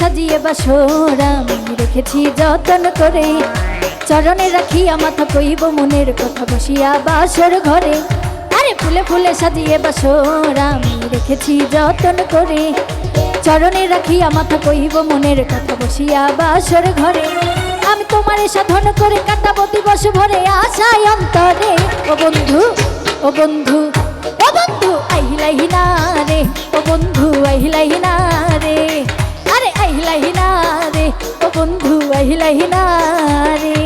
সাজিয়ে বাসর, আমি রেখেছি যতন করে। চরণে রাখিয়া মাথা কইব মনের কথা, বসিয়া বাসর ঘরে। আরে ফুলে ফুলে সাজিয়ে বাসর, আমি রেখেছি যতন করে। চরণে রাখিয়া মাথা কইব মনের কথা, বসিয়া বাসর ঘরে। আমি তোমারে সাধন করে কাটাবো দিবস ভরে আশায় অন্তরে। ও বন্ধু ও বন্ধু ও বন্ধু, আহিলাহি না রে। ও বন্ধু, আহিলাহি না রে। আহিলাহি না রে।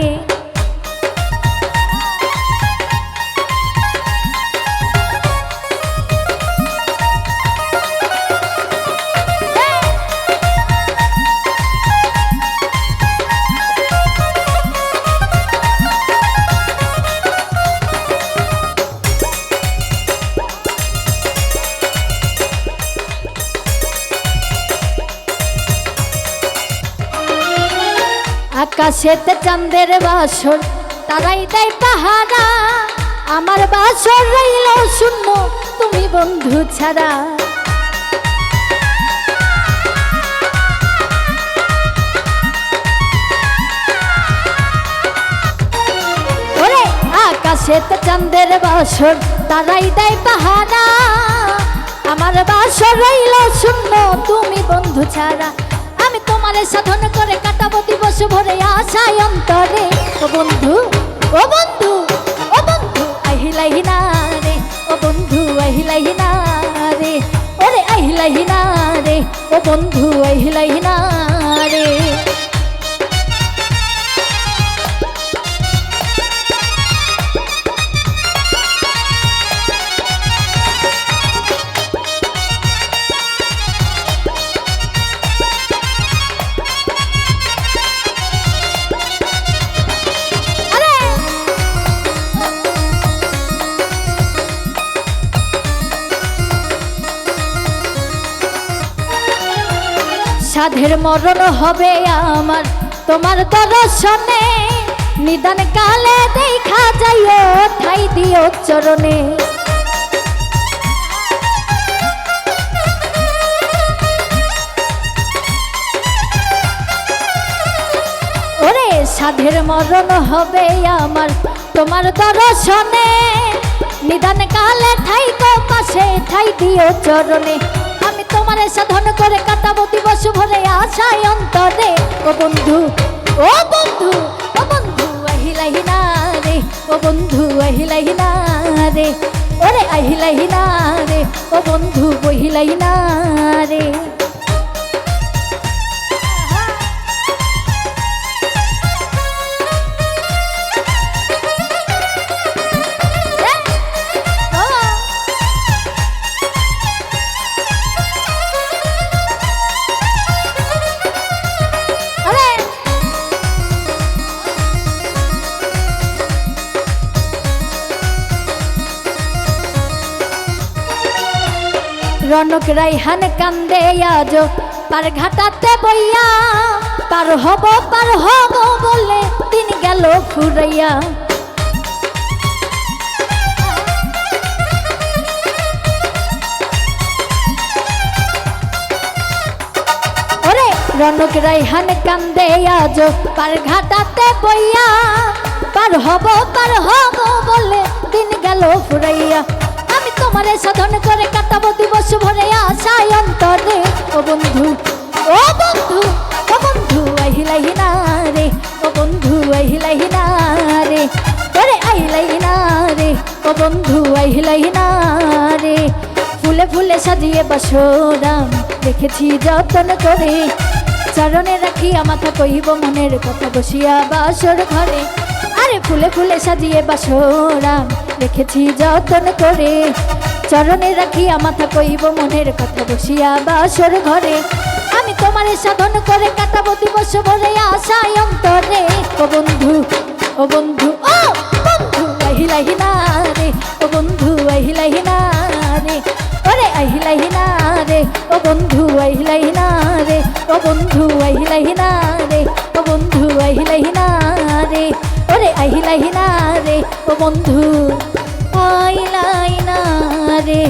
আকাশেতে চাঁদের বাসর, তারাই দেয় পাহারা। আমার বাসর রইল শূন্য, তুমি বন্ধু ছাড়া। আকাশেতে চাঁদের বাসর, তারাই দেয় পাহারা। আমার বাসর রইল শূন্য, তুমি বন্ধু ছাড়া। তোমারে সাধন করে কাটাবো দিবস ভরে আশায় অন্তরে। ও বন্ধু ও বন্ধু ও বন্ধু, আহিলাহি না রে। ও বন্ধু, আহিলাহি না রে। ওরে আহিলাহি না রে। ও বন্ধু, আহিলাহি না রে। সাধের মরণ হবে আমার। তোমার দর্শনে নিদান কালে দেখা যাইও ঠাই দিও চরণে। ওরে সাধের মরণ হবে আমার। তোমার দর্শনে নিদান কালে ঠাই গো পাশে, ঠাই দিও চরণে। তোমার সাধন করে কাটাবো দিবস ভরে আশায় অন্তরে। ও বন্ধু ও বন্ধু ও বন্ধু আহিলাহি না রে। ও বন্ধু আহিলাহি না রে। ওরে আহিলাহি না রে। ও বন্ধু বহিলাহি না রে। রনক রাইহান কান্দে আজ। পার ঘাটাতে বইয়া, পার হব পার হব বলে দিন গেল ফুরাইয়া রনক রাইহান কান্দে আজ। পার ঘাটাতে বইয়া, পার হব পার হব বলে দিন গেল ফুরাইয়া আমি তোমারে সাধন করে কাটাবো দিবস ভরে আশায় অন্তরে। ও বন্ধু ও বন্ধু ও বন্ধু আহিলাহি না রে। ও বন্ধু আহিলাহি না রে। ওরে আহিলাহি না রে। ও বন্ধু আহিলাহি না রে। ফুলে ফুলে সাজিয়ে বাসরাম, দেখেছি যতন করে। চরণে রাখিয়া মাথা কইব মনের কথা, বসিয়া বাসর ঘরে। আরে ফুলে ফুলে সাজিয়ে বাসরাম রেখেছি যতন করে। চরণে রাখিয়া মাথা কইব মনের কথা বসিয়া বাসর ঘরে। আমি তোমারে সাধন করে কাটাবো দিবস ভরে আশায় অন্তরে। ও বন্ধু ও বন্ধু ও বন্ধু আহিলাহি না রে। ও বন্ধু আহিলাহি না রে। ওরে আহিলাহি না রে। ও বন্ধু আহিলাহি না রে। ও বন্ধু আহিলাহি না রে। ও বন্ধু আহিলাহি না রে। ওরে আহিলাহি না রে। ও বন্ধু আইলাই না রে।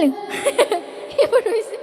বললেন এবার হয়েছে